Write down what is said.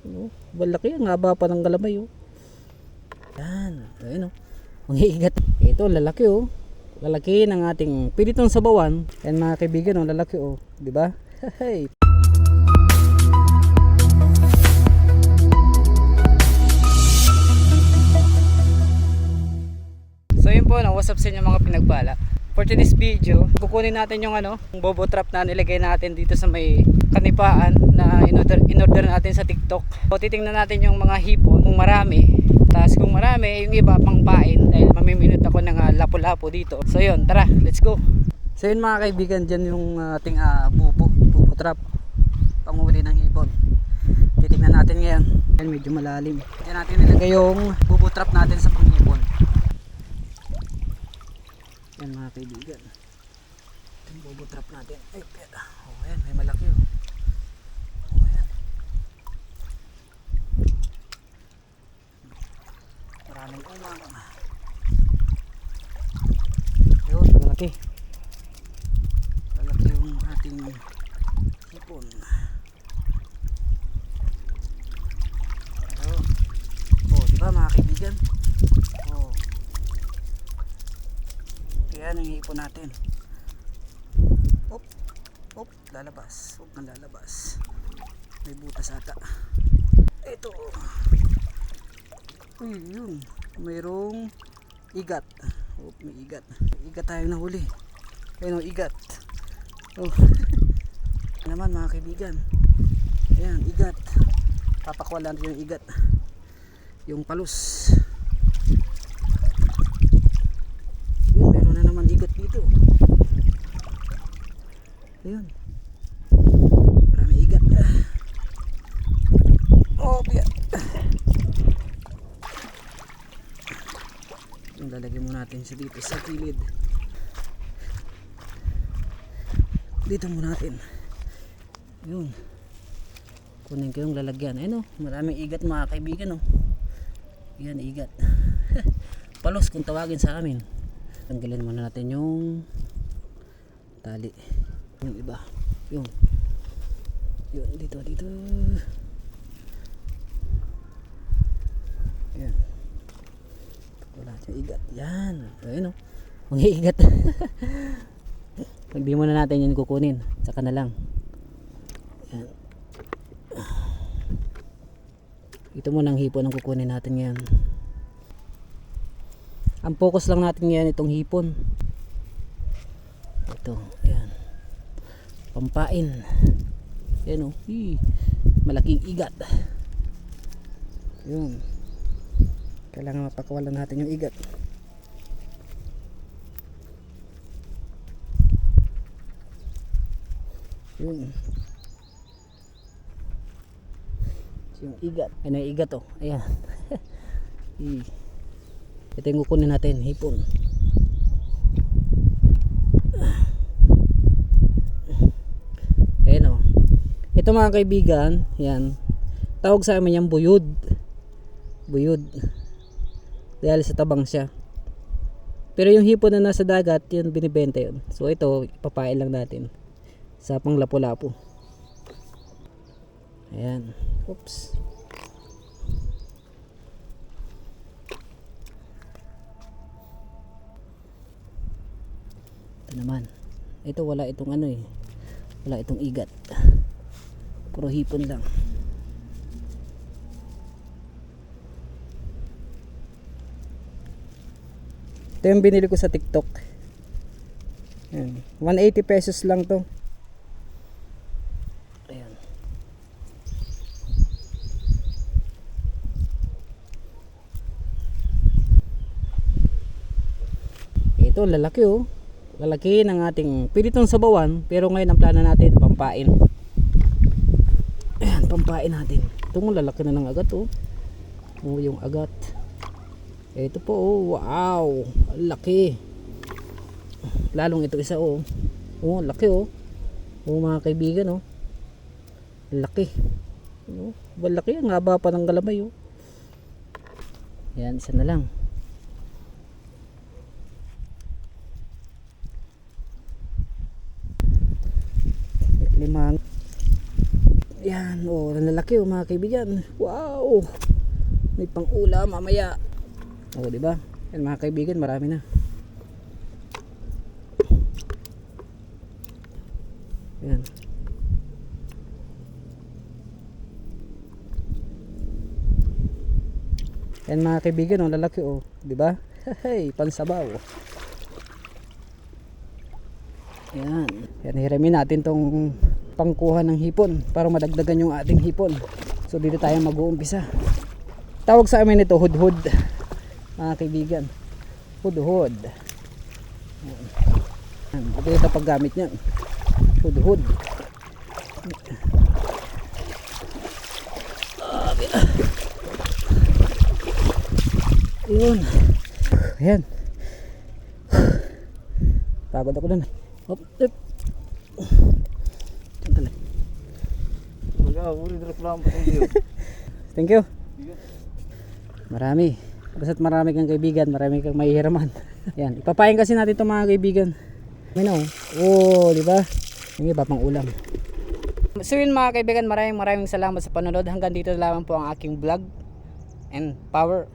No? Malaki, ang haba pa ng galamay oh. Yan, ayun oh. Mangiigat. Ito, lalaki oh. Lalaki ng ating pinitong sabawan. Yan mga kaibigan oh, lalaki oh. Di ba? Hey. So yun po, no, what's up sa inyo mga pinagpala. For today's video, kukunin natin yung ano, yung bobo trap na nilagay natin dito sa may kanipaan na in-order, in-order natin sa TikTok. So titingnan natin yung mga hipon, kung marami. Tapos kung marami, yung iba pang pain dahil mamiminute ako ng ah, lapu-lapu dito. So yun, tara, let's go. So yun mga kaibigan, dyan yung ah, ating uh, bubo, bubo trap. Panguli ng hipon. Titingnan natin ngayon. Yan, medyo malalim. Diyan natin nilagay yung bubo trap natin sa panghipon. Yan mga kaibigan. Ito yung bobo trap natin. Ay, pera. Oh, ayan, may malaki oh. Oh, ayan. Maraming umang. Yun, malaki. Malaki yung ating hipon. Ayun. Oh, di ba mga kaibigan? Oh. Iipon natin. Op, op, lalabas. Huwag kang lalabas. May butas ata. Ito. Uy, yun. Mayroong igat. Oh, may igat. Igat tayong nahuli. Ayun o, igat. Oh. Naman mga kaibigan. Ayan, igat. Papakwalan natin yung igat. Yung palus. Yun, meron na naman igat dito. Ayun. Marami igat. Oh, biya. Lalagyan mo natin siya dito sa kilid. Dito mo natin. Yun. Kunin ko yung lalagyan. Ayun oh, maraming igat mga kaibigan oh. Yan, igat. Palos kung tawagin sa amin tanggalin muna natin yung tali. Yung iba. Yung yun dito dito. Yan. Wala yung igat. Yan. Ayun o mga igat pag di muna natin yun kukunin saka na lang. Yan. Ito muna ang hipon ang kukunin natin ngayon ang focus lang natin ngayon itong hipon. Ito ayan. Pampain. Yan o Hii. malaking igat. Yun kailangan mapakawalan natin yung igat. Yun yung igat. Ay na igat oh. Ayan. ito yung kukunin natin hipon. Ayan o ito mga kaibigan yan. Tawag sa amin yung buyod. Buyod. Dahil sa tabang siya. Pero yung hipon na nasa dagat yun binibenta yun. So ito ipapain lang natin sa pang lapu-lapu ayan. Oops ito naman. Ito wala itong ano eh. Wala itong igat. Puro hipon lang. Ito yung binili ko sa tiktok. Ayan. 180 pesos lang to. Ayan. Ito lalaki oh lalaki ng ating pinitong sabawan pero ngayon ang plano natin pampain. Ayan pampain natin. Itong lalaki na ng agat oh. Oh yung agat. Ito po oh wow. Laki. Lalong ito isa oh. Oh laki oh. Oh mga kaibigan oh. Laki. Oh, malaki ang haba pa ng galamay oh. Yan isa na lang limang yan oh, lalaki oh mga kaibigan. Wow! May pang ulam mamaya. Oh, di ba? Yan mga kaibigan, marami na. Yan. Yan mga kaibigan, oh, lalaki oh, di ba? Hey, pansabaw. Yan. Yan, hiramin natin tong pangkuha ng hipon para madagdagan yung ating hipon. So dito tayo mag-uumpisa. Tawag sa amin ito hudhud. Mga kaibigan. Hudhud. Ito yung paggamit niyan. Hudhud. Yun. Ayan. Pagod ako dun. Hop, hop. Diyan ka lang. Mag-aawuri na reklamo pa tayo. Thank you. Marami. Basta't marami kang kaibigan, marami kang mahihiraman. Yan, ipapain kasi natin itong mga kaibigan. May na oh. Di ba? Yung iba pang ulam. So yun mga kaibigan, maraming maraming salamat sa panonood. Hanggang dito lamang po ang aking vlog and power